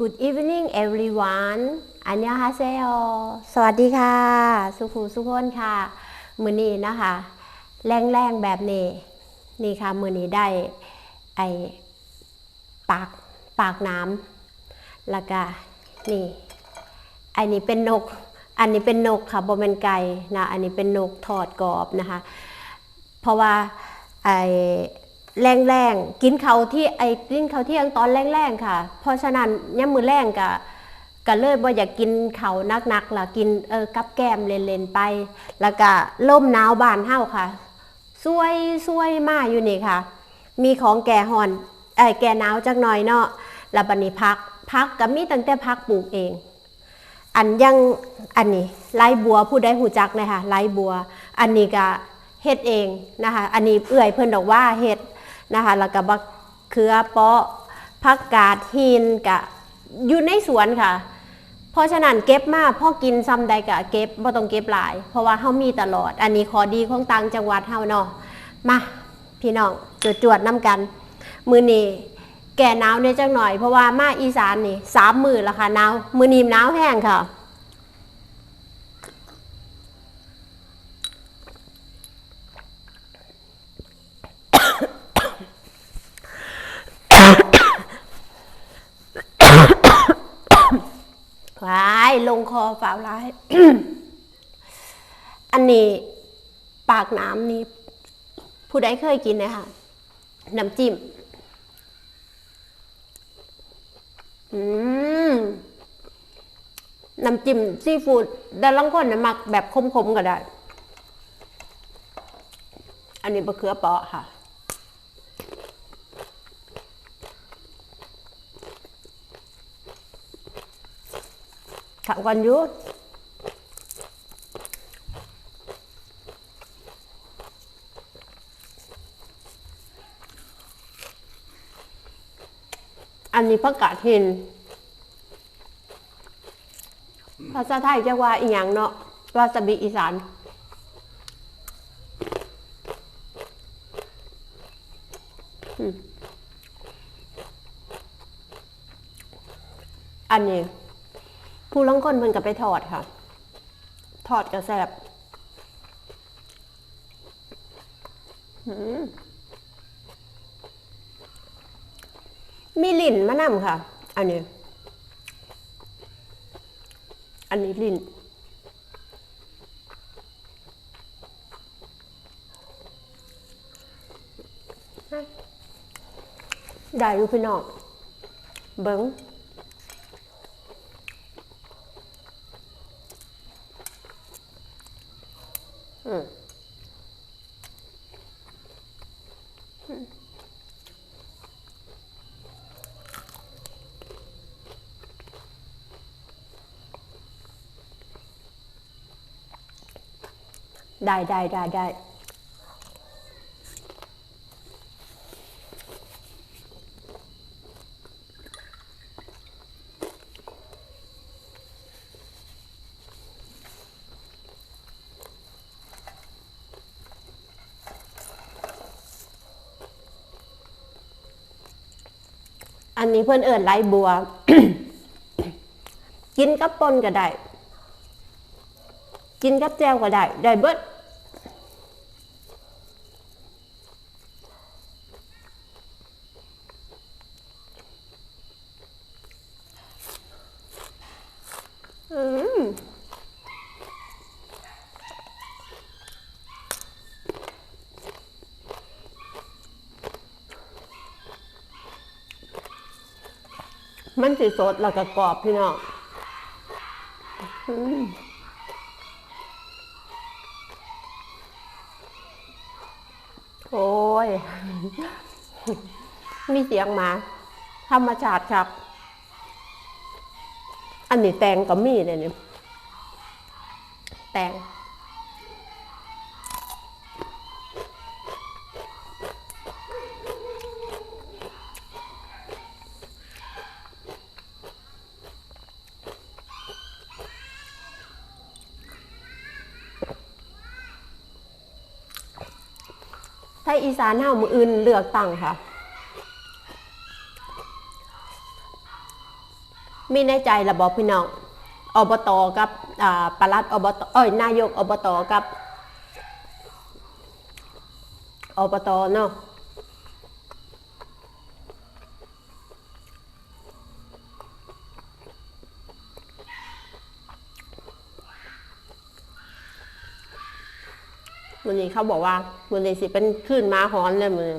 Good evening everyone อันยาฮาเซโอสวัสดีค่ะ สุภูสุพนค่ะ มือนี้นะคะ แรงๆแบบนี้ นี่ค่ะ มือนี้ได้ไอปากปากน้ำแล้วก็นี่อันนี้เป็นนก อันนี้เป็นนกค่ะบอเป็นไก่นะ อันนี้เป็นนกทอดกรอบนะคะ เพราะว่าไอ แรงแรงๆกินเขาที่ไอ้กินเขาเที่ยงตอนแรงแรงๆค่ะ เพราะฉะนั้นย่ำมือแรงกะก็เลยบ่อยากกินเขานักๆล่ะกินเออกับแก้มเล่นๆไป แล้วก็ล่มหนาวบานเฮาค่ะซวยซวยมาอยู่นี่ค่ะ มีของแก่หอนไอยแก่หนาวจักหน่อยเนาะแล้วบัดนี้พักพักก็มีตั้งแต่พักปลูกเอง อันยังอันนี้ไล่บัวผู้ใดหูจักเลยค่ะไล่บัว อันนี้ก็เฮ็ดเองนะคะ อันนี้เอื่อยเพิ่นดอกว่าเฮ็ด นะคะแล้วก็บักเขือเปาะผักกาดหินกะอยู่ในสวนค่ะ เพราะฉะนั้นเก็บมาพ่อกินซ้ำใดกะเก็บบ่ต้องเก็บหลาย เพราะว่าเฮามีตลอด อันนี้ขอดีของต่างจังหวัดเฮาเนาะมาพี่น้องจวดๆน้ำกัน มือนี้แก่หนาวเนี่ยจังหน่อยเพราะว่ามาอีสานนี่สามมือล้วค่ะหนาวมือนีมหนาวแห้งค่ะ ร้าย ลงคอฝ่าวร้าย อันนี้ปากน้ำนี่ผู้ใดเคยกินนะคะน้ำจิ้ม อืม น้ำจิ้มซีฟู้ดแต่ลางคนนะมักแบบคมๆก็ได้ อันนี้บะเขือเปาะค่ะ ขับกันอยุอันนี้ผักกาดหินภาษาไทยจะว่าอีหยังเนาะวาซาบิอีสานอันนี้ ผู้ลางคนเพิ่นก็ไปทอดค่ะทอดกระแซบมมีลิ่นมะนำค่ะ อันนี้ อันนี้ลิ่นได้อยู่พี่น้องเบิ้ง อืม ได้ได้ได้ได้อันนี้เพื่อนเอิญไรบัว กินกับปนก็ได้ กินกับแจวก็ได้ ได้เบิด อืมมัน สิสดแล้วก็กรอบพี่น้องโอ้ย มีเสียงมาธรรมชาติครับ อันนี้แตงก็มีเลยนี่แตง ถ้าอีสานเฮามืออื่นเลือกตั้งค่ะ มีในใจระบอกพี่น้องอบตกับอ่าปลัดอบตเอ้ยนายกอบตกับอบตเนาะ มันนี้เขาบอกว่ามันนี้สิเป็นขึ้นมาฮ้อนเลยมือ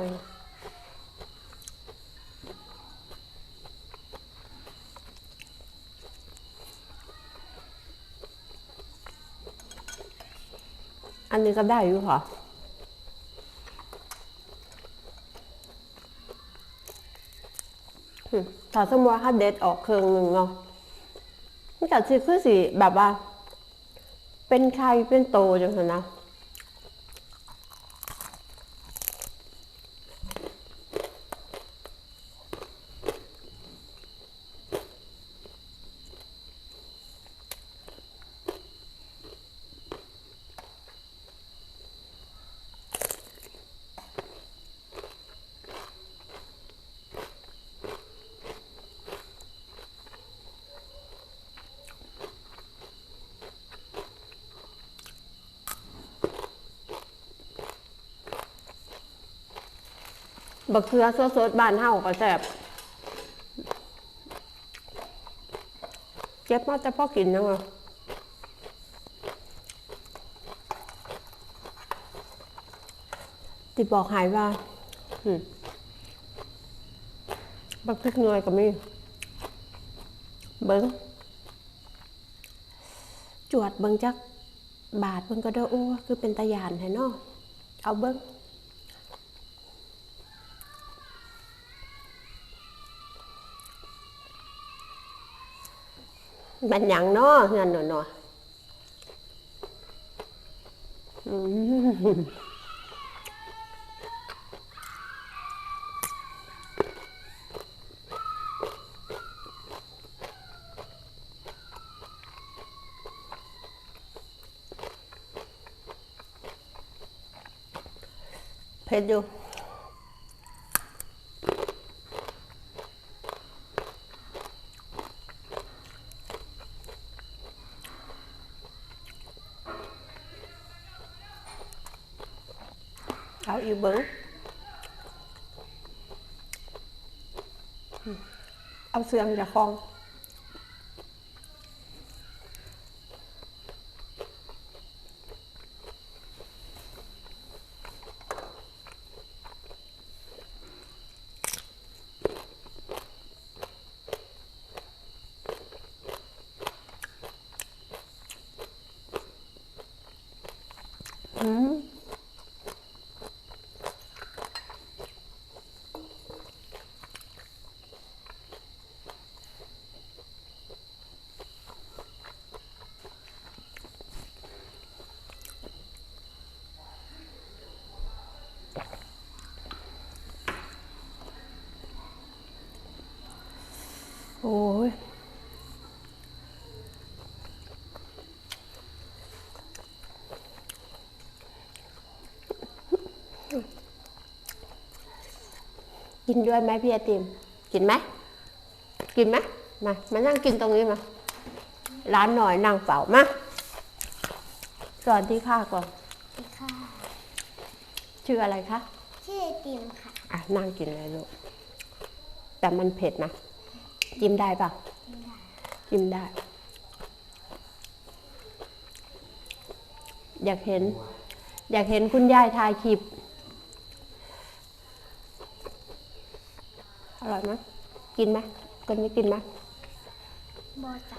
อ อันนี้ก็ได้อยู่ค่ะอืมถ้าสมมติว่าถ้าเด็ดออกเครื่องหนึ่งเนาะมันก็สิคือสิแบบว่า เป็นใครเป็นโตจังๆนะ บักเขือสดๆบ้านเฮาก็แซ่บเก็บมาแต่พอกินยังไงติบอกหายว่าบักพริกหน่วยก็มี เบิ้งจวดเบิ้งจัก บาทเบิ้งก็เด้อโอ้คือเป็นตะยานแท้เนาะเอาเบิ้ง มันหยังเนาะเงินหน่อยหน่อยอืมเผ็ดอยู่ เอาอีกเบิ้งอืม เอาเสื่องจากคลอง อืม โอ้ย กินด้วยไหมพี่ไอติม กินไหม กินไหมมา มานั่งกินตรงนี้มา ร้านหน่อยนั่งเฝ้ามาสวัสดีค่ะก่อนสวัสดีค่ะ ชื่ออะไรคะ ชื่อไอติมค่ะ อะ นั่งกินเลยลูก แต่มันเผ็ดนะ จิ้มได้ปะจิ้มได้ อยากเห็น อยากเห็นคุณยายถ่ายคลิป อร่อยไหมกินไหมคนนี้กินไหมบอจ้ะ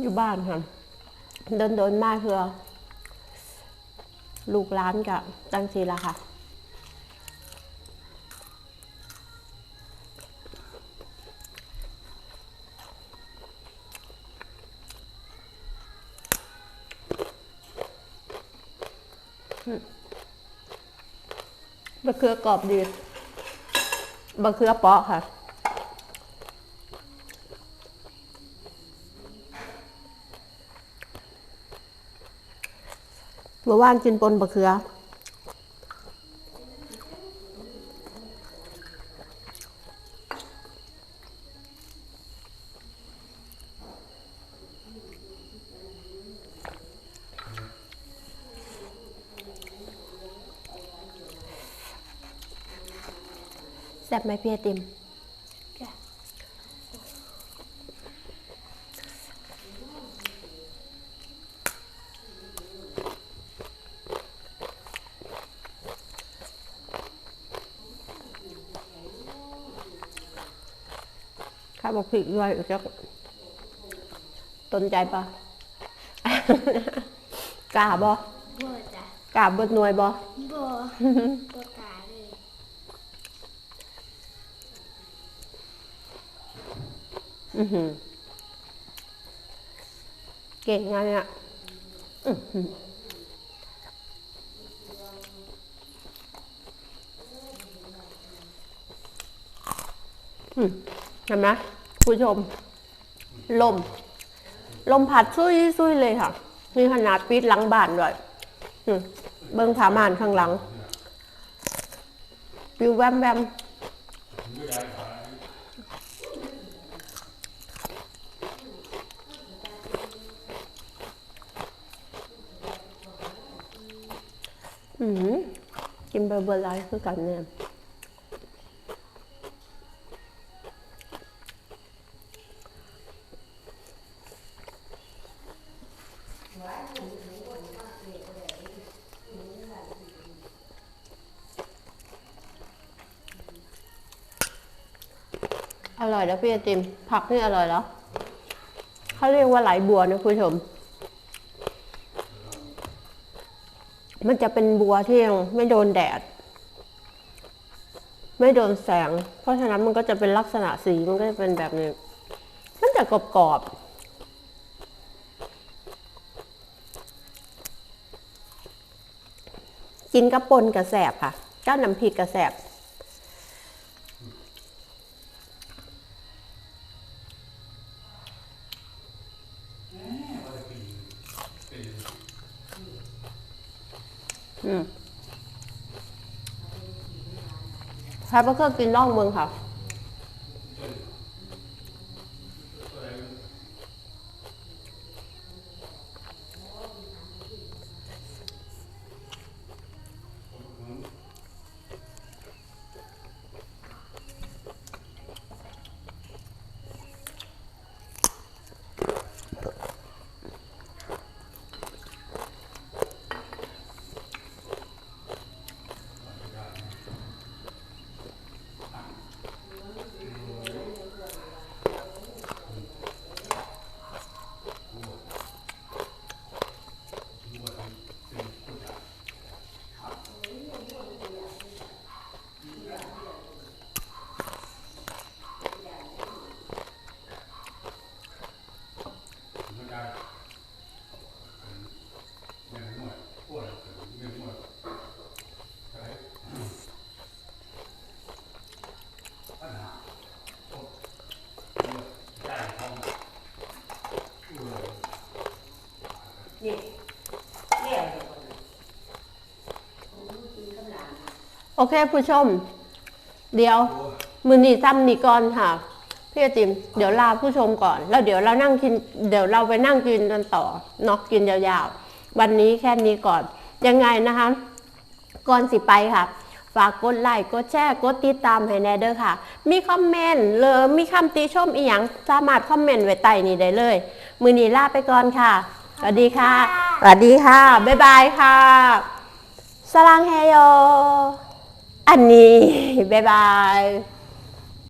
อยู่บ้านค่ะโดนโดนๆมากเพื่อลูกร้านกับจังสีละค่ะ บะเขือกรอบดีบะเขือเปาะค่ะ เมื่อวานกินปนบะเขือ แซ่บไหมพี่ไอติมาวบอกผิดด้วยอีกสักตนใจปะกล้าบ่บอจ้ะกล้าเบิดหน่วยบ่บอตัวกาเลยอือหือเก่งไงเนี่ยอื้อหืออืมเห็นไหม ผู้ชม ลม ลมพัดซุยซุยเลยค่ะ มีขนาดปิดหลังบ้านด้วยเบิ้งผาม่านข้างหลัง ปิวแวมแวมอืมกินเบอร์เบอร์ไลท์คือกันเนี่ย อ ร่อยแล้วพี่ไอติม ผักนี่อร่อยแล้วเขาเรียกว่าไหลบัวนะคุณผู้ชม มันจะเป็นบัวที่ยังไม่โดนแดด ไม่โดนแสง เพราะฉะนั้นมันก็จะเป็นลักษณะสีมันก็จะเป็นแบบนี้มันจะกรอบๆกินกับปนกับแสบค่ะก้านน้ำพริกกับแสบ อืม ใครบ่เคยกินน่องเมืองค่ะ โอเคผู้ชม เดี๋ยว มือนีซ้ำนี่ก่อนค่ะ พี่ไอติมเดี๋ยวลาผู้ชมก่อน แล้วเดี๋ยวเรานั่งกิน เดี๋ยวเราไปนั่งกินกันต่อเนาะกินยาวๆ วันนี้แค่นี้ก่อน ยังไงนะคะ ก่อนสิไปค่ะ ฝากกดไลค์ กดแชร์ กดติดตามให้แน่เด้อค่ะ มีคอมเมนต์หรือมีคำติชมอีหยังสามารถคอมเมนต์ไว้ใต้นี้ได้เลย มือนี้ลาไปก่อนค่ะ สวัสดีค่ะ สวัสดีค่ะ บ๊ายบายค่ะสลังเฮโย อันนี้บ๊ายบาย